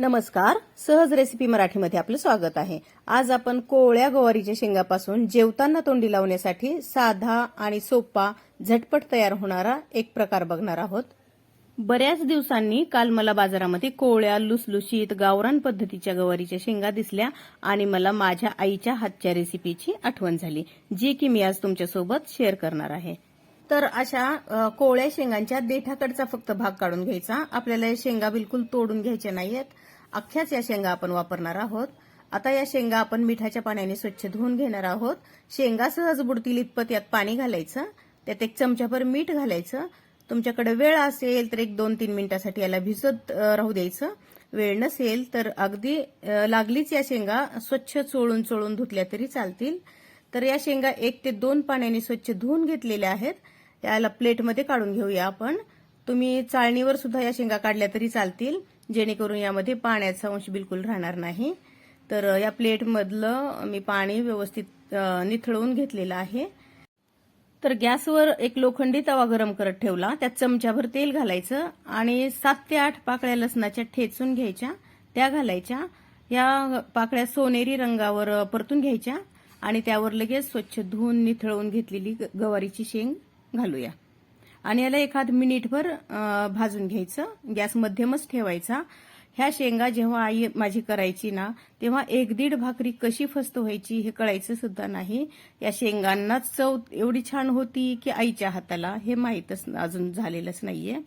नमस्कार सहज रेसिपी मराठीमध्ये आपलं स्वागत आहे. आज आपण कोवळ्या गवारीच्या शेंगापासून जेवताना तोंडी लावण्यासाठी साधा आणि सोपा झटपट तयार होणारा एक प्रकार बघणार आहोत. बऱ्याच दिवसांनी काल मला बाजारामध्ये कोवळ्या लुसलुशीत गावरान पद्धतीच्या गवारीच्या शेंगा दिसल्या आणि मला माझ्या आईच्या हातच्या रेसिपीची आठवण झाली जी की मी आज तुमच्यासोबत शेअर करणार आहे. तर अशा कोवळ्या शेंगांच्या देठाकडचा फक्त भाग काढून घ्यायचा. आपल्याला या शेंगा बिलकुल तोडून घ्यायच्या नाहीयेत. अख्ख्याच या शेंगा आपण वापरणार आहोत. आता या शेंगा आपण मिठाच्या पाण्याने स्वच्छ धुवून घेणार आहोत. शेंगा सहज बुडतील इतपत यात पाणी घालायचं. त्यात एक चमच्याभर मीठ घालायचं. तुमच्याकडे वेळ असेल तर एक दोन तीन मिनिटासाठी याला भिजत राहू द्यायचं. वेळ नसेल तर अगदी लागलीच या शेंगा स्वच्छ चोळून चोळून धुतल्या तरी चालतील. तर या शेंगा एक ते दोन पाण्याने स्वच्छ धुवून घेतलेल्या आहेत. याला प्लेटमध्ये काढून घेऊया आपण. तुम्ही चाळणीवर सुद्धा या शेंगा काढल्या तरी चालतील जेणेकरून यामध्ये पाण्याचा अंश बिलकुल राहणार नाही. तर या प्लेटमधलं मी पाणी व्यवस्थित निथळवून घेतलेलं आहे. तर गॅसवर एक लोखंडी तवा गरम करत ठेवला. त्यात चमच्याभर तेल घालायचं आणि सात ते आठ पाकळ्या लसणाच्या ठेचून घ्यायच्या. त्या घालायच्या. या पाकळ्या सोनेरी रंगावर परतून घ्यायच्या आणि त्यावर लगेच स्वच्छ धुवून निथळवून घेतलेली ग- गवारीची शेंग घालूया. आणि याला एखाद मिनिटभर भाजून घ्यायचं. गॅस मध्यमच ठेवायचा. ह्या शेंगा जेव्हा आई माझी करायची ना तेव्हा एक दीड भाकरी कशी फस्त व्हायची हे कळायचं सुद्धा नाही. या शेंगांना चव एवढी छान होती की आईच्या हाताला हे माहीतच अजून झालेलंच नाहीये.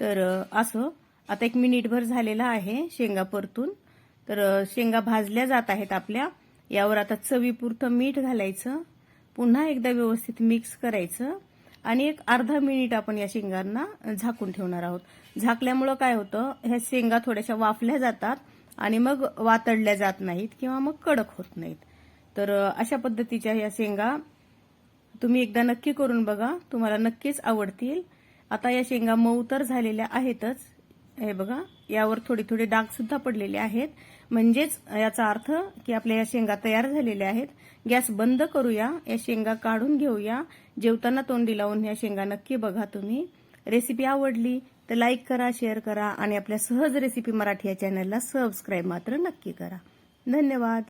तर असं. आता एक मिनिटभर झालेला आहे शेंगा परतून. तर शेंगा भाजल्या जात आहेत आपल्या. यावर आता चवीपुरतं मीठ घालायचं. पुन्हा एकदा व्यवस्थित मिक्स करायचं. आणि एक अर्धा मिनिट आपण या शेंगांना झाकून ठेवणार आहोत. झाकल्यामुळं काय होतं ह्या शेंगा थोड्याशा वाफल्या जातात आणि मग वातडल्या जात नाहीत किंवा मग कडक होत नाहीत. तर अशा पद्धतीच्या या शेंगा तुम्ही एकदा नक्की करून बघा तुम्हाला नक्कीच आवडतील. आता या शेंगा मऊ तर झालेल्या आहेतच हे बघा यावर थोडे थोडे डाग सुद्धा पडलेले आहेत. म्हणजेच याचा अर्थ की आपल्या या शेंगा तयार झालेल्या आहेत. गॅस बंद करूया या शेंगा काढून घेऊया. जेवताना तोंडी लावून या शेंगा नक्की बघा तुम्ही. रेसिपी आवडली तर लाईक करा शेअर करा आणि आपल्या सहज रेसिपी मराठी या चॅनलला सबस्क्राईब मात्र नक्की करा. धन्यवाद.